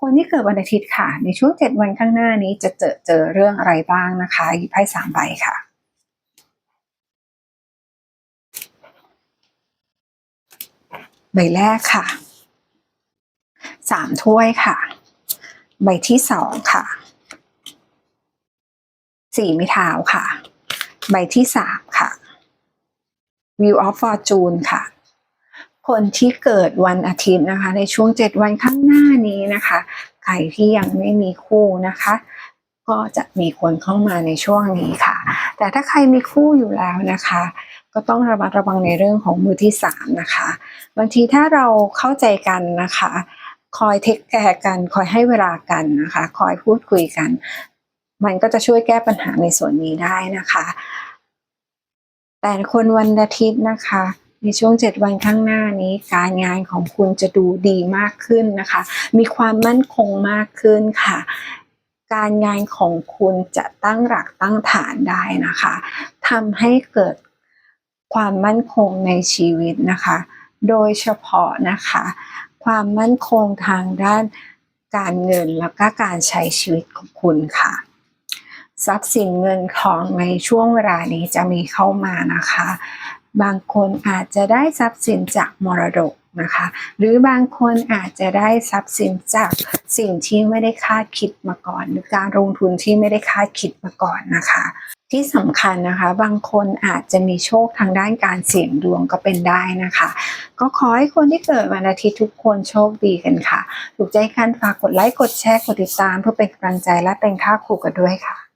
คนที่เกิดวันอาทิตย์ค่ะ ในช่วงเจ็ดวันข้างหน้านี้จะเจอเจอเรื่องอะไรบ้างนะคะหยิบไพ่สามใบค่ะใบแรกค่ะสามถ้วยค่ะ ใบที่สองค่ะสี่ไม้เท้าค่ะ ใบที่สามค่ะ View of Fortune ค่ะ คนที่เกิดวันอาทิตย์นะคะ ในช่วงเจ็ดวันข้างหน้านี้นะคะ ใครที่ยังไม่มีคู่นะคะ ก็จะมีคนเข้ามาในช่วงนี้ค่ะ แต่ถ้าใครมีคู่อยู่แล้วนะคะ ก็ต้องระมัดระวังในเรื่องของมือที่สามนะคะ บางทีถ้าเราเข้าใจกันนะคะ คอยเทคแคร์กัน คอยให้เวลากันนะคะ คอยพูดคุยกัน มันก็จะช่วยแก้ปัญหาในส่วนนี้ได้นะคะ แต่คนวันอาทิตย์นะคะ ในช่วงเจ็ดวันข้างหน้านี้ การงานของคุณจะดูดีมากขึ้นนะคะ มีความมั่นคงมากขึ้นค่ะ การงานของคุณจะตั้งหลักตั้งฐานได้นะคะทำให้เกิดความมั่นคงในชีวิตนะคะ โดยเฉพาะนะคะ ความมั่นคงทางด้านการเงินแล้วก็การใช้ชีวิตของคุณค่ะ ทรัพย์สินเงินทองในช่วงเวลานี้จะมีเข้ามานะคะ บางคนอาจจะได้ทรัพย์สินจากมรดกนะคะ หรือบางคนอาจจะได้ทรัพย์สินจากสิ่งที่ไม่ได้คาดคิดมาก่อน หรือการลงทุนที่ไม่ได้คาดคิดมาก่อนนะคะ ที่สำคัญนะคะ บางคนอาจจะมีโชคทางด้านการเสี่ยงดวงก็เป็นได้นะคะ ก็ขอให้คนที่เกิดวันอาทิตย์ทุกคนโชคดีกันค่ะ ถูกใจกันฝากกดไลค์กดแชร์กดติดตาม เพื่อเป็นกำลังใจและเป็นค่าครูกันด้วยค่ะ